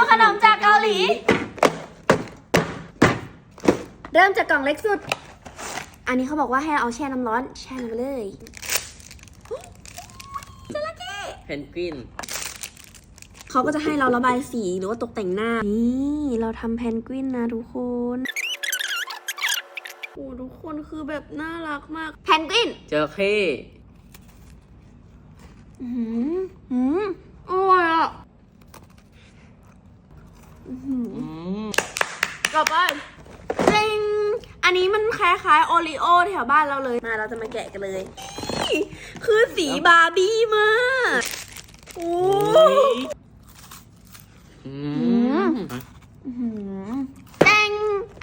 วขนมจากเกาหลี เริ่มจากกล่องเล็กสุด อันนี้เขาบอกว่าให้เอาแช่น้ำร้อน แช่ลงไปเลยจระเข้เพนกวินเขาก็จะให้เราระบายสีหรือว่าตกแต่งหน้า นี่เราทำแพนกวินนะทุกคนโอ้ทุกคนคือแบบน่ารักมาก แพนกวินจระเข้อืมอืมอร่อยอะอื้อหือ อืม ต่อไปจริงอันนี้มันคล้ายๆโอริโอแถวบ้านเราเลย มาเราจะมาแกะกันเลย คือสีบาร์บี้มากโอ้อืมอื้อหือแตง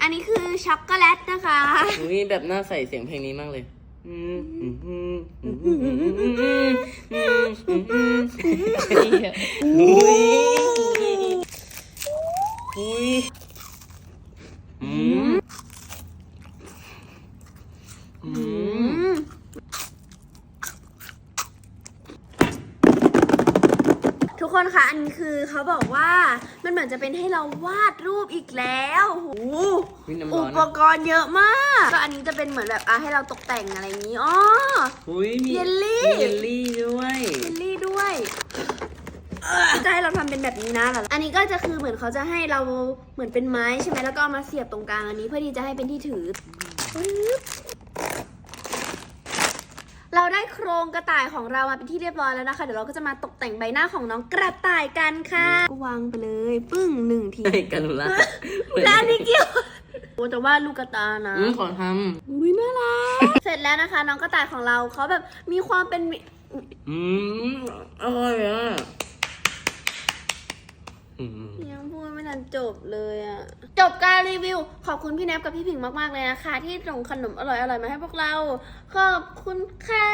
อันนี้คือช็อกโกแลตนะคะ อุ้ยแบบน่าใส่เสียงเพลงนี้มากเลยอืมอืมอืมอืมอืมอืมอืมอืมอืมอืมอุ้ยอุ้ยอืม อืมทุกคนคะอันนี้คือเขาบอกว่ามันเหมือนจะเป็นให้เราวาดรูปอีกแล้วโอ้โหมีน้ำอุร้อนปกรณ์เยอะมาก ก็อันนี้จะเป็นเหมือนแบบอะให้เราตกแต่งอะไรอย่างนี้อ๋อ อุ้ยมีเยลลี่ มีเยลลี่ด้วย เยลลี่ด้วยจะให้เราทำเป็นแบบนี้นะเหรออันนี้ก็จะคือเหมือนเขาจะให้เราเหมือนเป็นไม้ใช่ไหมแล้วก็เอามาเสียบตรงกลางอันนี้เพื่อที่จะให้เป็นที่ถือปึ๊บ เราได้โครงกระต่ายของเรามาเป็นที่เรียบร้อยแล้วนะคะ เดี๋ยวเราก็จะมาตกแต่งใบหน้าของน้องกระต่ายกันค่ะก็วางไปเลยปึ้งหนึ่งทีให้กันหนูละแล้วอันนี้เกี่ยวโอ้แต่ว่าลูกกระตายนะอืมขอทอุ้ยน่ารักเสร็จแล้วนะคะ น้องกระต่ายของเราเขาแบบมีความเป็นมิำอืมอร่อยอะอืมยังพูันจบเลยอะจบการรีวิว ขอบคุณพี่แนบกับพี่ผิงมากๆเลยนะคะ ที่ส่งขนมอร่อยๆมาให้พวกเรา ขอบคุณค่ะ